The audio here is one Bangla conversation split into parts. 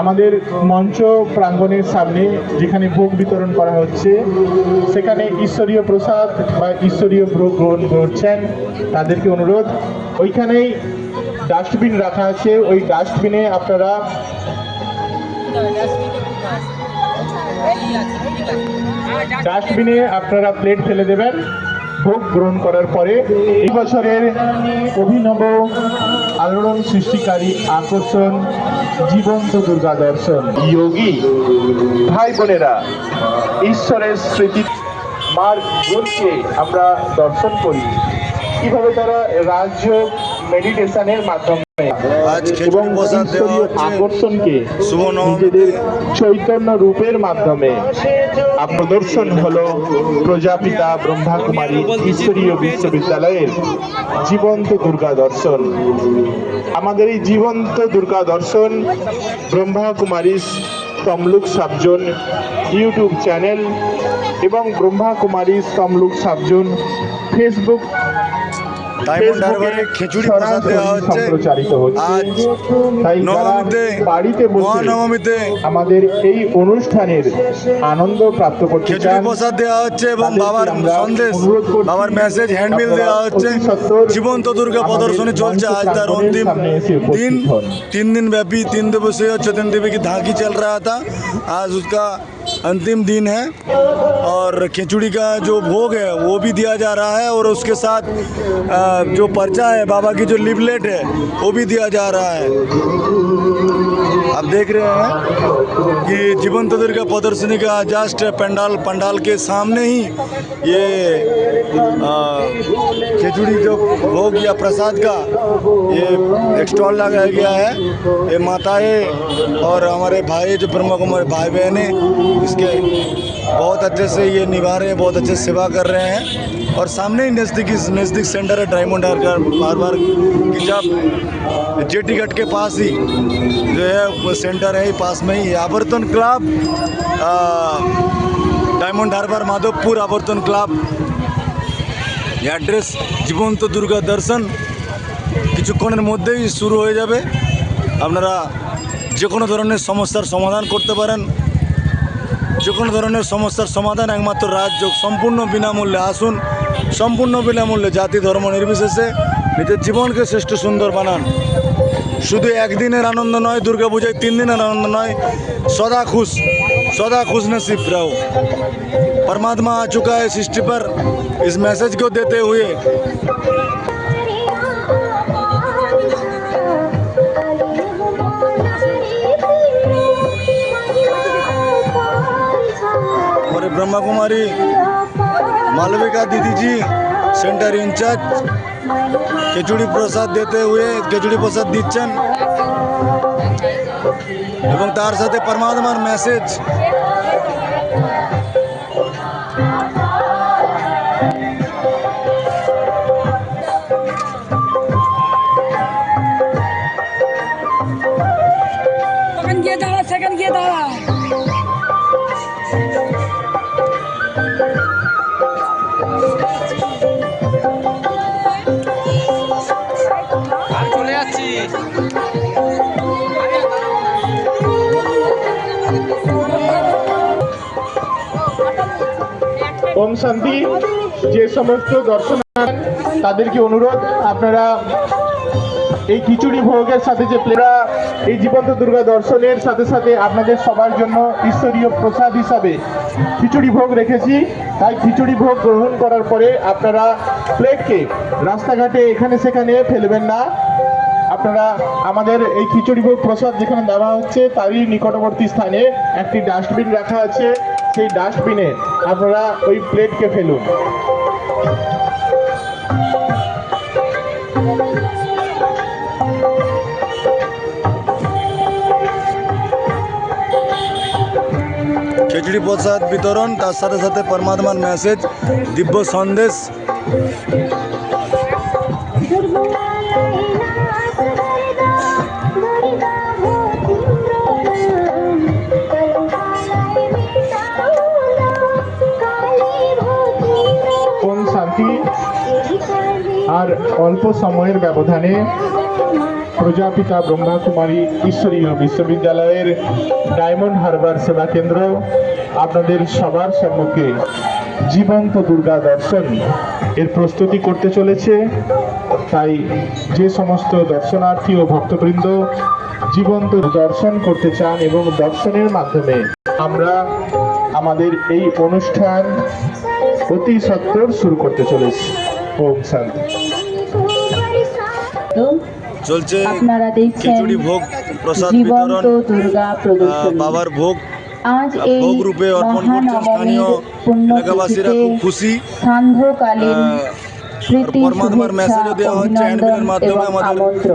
আমাদের মঞ্চ প্রাঙ্গণের সামনে যেখানে ভোগ বিতরণ করা হচ্ছে, সেখানে ঈশ্বরীয় প্রসাদ বা ঈশ্বরীয় ভোগ গ্রহণ করছেন তাদেরকে অনুরোধ। ওইখানেই ডাস্টবিন রাখা আছে, ওই ডাস্টবিনে আপনারা ডাস্টবিনে আপনারা প্লেট ফেলে দেবেন। ভোগ গ্রহণ করার পরে এই বছরের অভিনব আলোড়ন সৃষ্টিকারী আকর্ষণ জীবন্ত দুর্গা দর্শন। যোগী ভাই বোনেরা, ঈশ্বরের স্মৃতি মার গুণকে আমরা দর্শন করি। কীভাবে তারা রাজ্য মেডিটেশনের মাধ্যমে আজ এবং আকর্ষণকে নিজেদের চৈতন্য রূপের মাধ্যমে। প্রদর্শন হলো প্রজাপিতা ব্রহ্মা কুমারী ঈশ্বরীয় বিশ্ববিদ্যালয়ের জীবন্ত দুর্গা দর্শন। আমাদের এই জীবন্ত দুর্গা দর্শন ব্রহ্মা কুমারী তমলুক সাবজন ইউটিউব চ্যানেল এবং ব্রহ্মা কুমারী তমলুক সাবজন ফেসবুক ডায়মন্ড হারবারে খিচুড়ি প্রসাদ দেওয়া হচ্ছে সম্প্রচারিত হচ্ছে আজ তাই যারা নবমীতে বাড়িতে বসে মহানবমীতে আমাদের এই অনুষ্ঠানের আনন্দ প্রাপ্ত করতে খিচুড়ি চান প্রসাদ দেওয়া হচ্ছে এবং তাদেরকে বাবার আমরা সন্দেশ অনুরোধ করছি, বাবার মেসেজ হ্যান্ডবিল আপনারা দেওয়া হচ্ছে অতি সত্বর জীবন্ত দুর্গা আমাদের প্রদর্শনী চলছে মঞ্চ आज তার প্রাঙ্গণের अंतिम সামনে এসে উপস্থিত दिन হন। तीन दिन व्यापी तीन दिवसीय चतुर्थ देवी की धाकी चल रहा था आज उसका अंतिम दिन है और खिचड़ी का जो भोग है, वो भी दिया जा रहा है और उसके साथ जो पर्चा है, बाबा की जो लिबलेट है, वो भी दिया जा रहा है। आप देख रहे हैं कि जीवंत दुर्गा प्रदर्शनी का जस्ट पंडाल पंडाल के सामने ही ये खिचड़ी जो भोग या प्रसाद का ये स्टॉल लगाया गया है। ये माताएँ और हमारे भाई जो ब्रह्मा कुमार भाई बहन इसके बहुत अच्छे से ये निभा रहे हैं, बहुत अच्छे सेवा कर रहे हैं। और सामने ही नज़दीकी नज़दीक सेंटर है डायमंड हार्बर बार बार की जब जेटी घाट के पास ही जो है वो सेंटर है ही पास में ही आवर्तन क्लब अ, डायमंड हार्बर माधवपुर आवर्तन क्लब অ্যাড্রেস জীবন্ত দুর্গা দর্শন কিছুক্ষণের মধ্যেই শুরু হয়ে যাবে আপনারা যে কোনো ধরনের সমস্যার সমাধান করতে পারেন যে কোনো ধরনের সমস্যার সমাধান একমাত্র রাজ্য সম্পূর্ণ বিনামূল্যে আসুন সম্পূর্ণ বিনামূল্যে জাতি ধর্ম নির্বিশেষে নিজের জীবনকে শ্রেষ্ঠ সুন্দর বানান শুধু একদিনের আনন্দ নয় দুর্গাপূজায় তিন দিনের আনন্দ নয় সদা খুশ सदा खुश नसीब रहो परमात्मा आ चुका है सृष्टि पर इस मैसेज को देते हुए ब्रह्मा कुमारी मालविका दीदी जी सेंटर इंचार्ज খিচুড়ি প্রসাদ দিতে हुए খিচুড়ি প্রসাদ দিচ্ছেন এবং তার সাথে পরমাত্মার মেসেজ ওম শান্তি। যে সমস্ত দর্শনার্থী তাদেরকে অনুরোধ আপনারা এই খিচুড়ি ভোগের সাথে যে প্লেরা এই জীবন্ত দুর্গা দর্শনের সাথে সাথে আপনাদের সবার জন্য ঈশ্বরীয় প্রসাদ হিসাবে খিচুড়ি ভোগ রেখেছি। তাই খিচুড়ি ভোগ গ্রহণ করার পরে আপনারা প্লেটকে রাস্তাঘাটে এখানে সেখানে ফেলবেন না। আপনারা আমাদের এই খিচুড়ি ভোগ প্রসাদ যেখানে দেওয়া হচ্ছে, তারই নিকটবর্তী স্থানে একটি ডাস্টবিন রাখা আছে। সেই ডাস্টবিনে আপনারা ওই প্লেটকে ফেলুন। প্রসাদ বিতরণ তার সাথে সাথে পরমাত্মার মেসেজ দিব্য সন্দেশ। আর অল্প সময়ের ব্যবধানে প্রজাপিতা ব্রহ্মাকুমারী ঈশ্বরীয় বিশ্ববিদ্যালয়ের ডায়মন্ড হারবার সেবা কেন্দ্র আপনাদের সবার সম্মুখে জীবন্ত দুর্গা দর্শন এর প্রস্তুতি করতে চলেছে। তাই যে সমস্ত দর্শনার্থী ও ভক্তবৃন্দ জীবন্ত দর্শন করতে চান এবং দর্শনের মাধ্যমে আমরা আমাদের এই অনুষ্ঠান অতি সত্বর শুরু করতে চলেছি। ওম শান্তি। চলছে আপনারা দেখছেন খিচুড়ি ভোগ প্রসাদ বিতরণ বাবার ভোগ আজ এই ভোগ রূপে অর্পণ করছেন স্থানীয় এলাকাবাসীরা খুব খুশি। সান্ধ্যকালীন পরমাত্মার মেসেজও দেওয়া হচ্ছে হ্যান্ডবিলের মাধ্যমে আমাদের।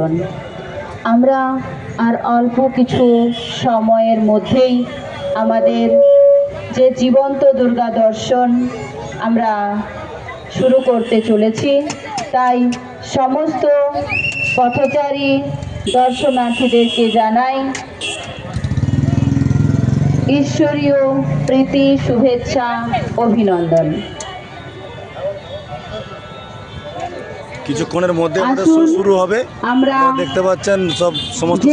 আমরা আর অল্প কিছু সময়ের মধ্যেই আমাদের যে জীবন্ত দুর্গা দর্শন আমরা শুরু করতে চলেছি তাই সমস্ত পথচারী দর্শনার্থীদেরকে জানাই ঈশ্বরীয় প্রীতি শুভেচ্ছা অভিনন্দন। কিছুক্ষণের মধ্যে শুরু হবে। আমরা দেখতে পাচ্ছেন সব সমস্ত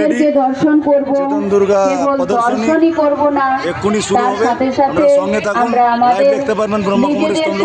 রেডি দর্শন করব দুর্গা প্রদর্শনী করব না। এক্ষুনি শুরু হবে। সাথে সাথে সঙ্গে থাকুন। আমরা লাইভ দেখতে পারবেন ব্রহ্মকুমারী স্তম্ভ